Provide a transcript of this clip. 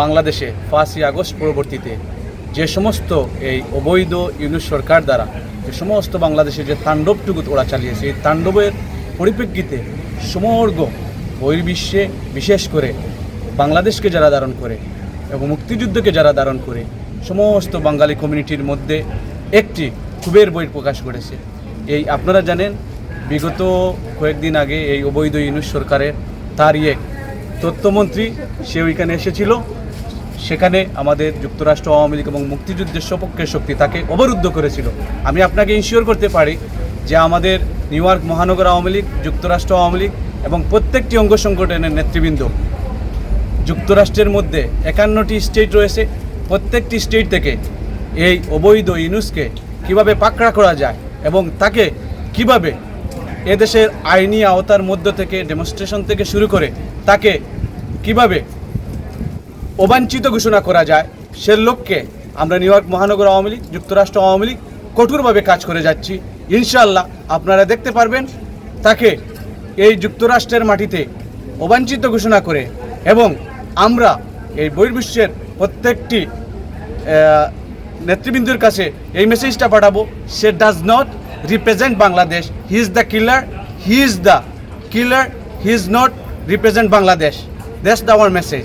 বাংলাদেশে পাঁচই আগস্ট পরবর্তীতে যে সমস্ত এই অবৈধ ইউনুস সরকার দ্বারা, যে সমস্ত বাংলাদেশে যে তাণ্ডবটুকু ওরা চালিয়েছে, এই তাণ্ডবের পরিপ্রেক্ষিতে সমর্গ বহির্বিশ্বে বিশেষ করে বাংলাদেশকে যারা ধারণ করে এবং মুক্তিযুদ্ধকে যারা ধারণ করে, সমস্ত বাঙালি কমিউনিটির মধ্যে একটি ক্ষোভের বই প্রকাশ করেছে এই আপনারা জানেন, বিগত কয়েকদিন আগে এই অবৈধ ইউনুস সরকারের তারই এক তথ্যমন্ত্রী, সে ওইখানে এসেছিল। সেখানে আমাদের যুক্তরাষ্ট্র, আওয়ামী লীগ এবং মুক্তিযুদ্ধের সপক্ষের শক্তি তাকে অবরুদ্ধ করেছিল। আমি আপনাকে ইনশিওর করতে পারি যে আমাদের নিউ ইয়র্ক মহানগর আওয়ামী লীগ, যুক্তরাষ্ট্র আওয়ামী লীগ এবং প্রত্যেকটি অঙ্গ সংগঠনের নেতৃবৃন্দ। যুক্তরাষ্ট্রের মধ্যে একান্নটি স্টেট রয়েছে। প্রত্যেকটি স্টেট থেকে এই অবৈধ ইনুসকে কীভাবে পাকড়া করা যায় এবং তাকে কীভাবে এদেশের আইনি আওতার মধ্য থেকে ডেমনস্ট্রেশন থেকে শুরু করে তাকে কীভাবে অবাঞ্ছিত ঘোষণা করা যায়। সে লক্ষ্যে আমরা নিউ ইয়র্ক মহানগর আওয়ামী লীগ, যুক্তরাষ্ট্র আওয়ামী লীগ কঠোরভাবে কাজ করে যাচ্ছি। ইনশাল্লাহ আপনারা দেখতে পারবেন তাকে এই যুক্তরাষ্ট্রের মাটিতে অবাঞ্ছিত ঘোষণা করে এবং আমরা এই বহির্বিশ্বের প্রত্যেকটি নেতৃবৃন্দের কাছে এই মেসেজটা পাঠাবো। সে does not represent Bangladesh. He is the killer he is the killer he is not represent Bangladesh. That's the our message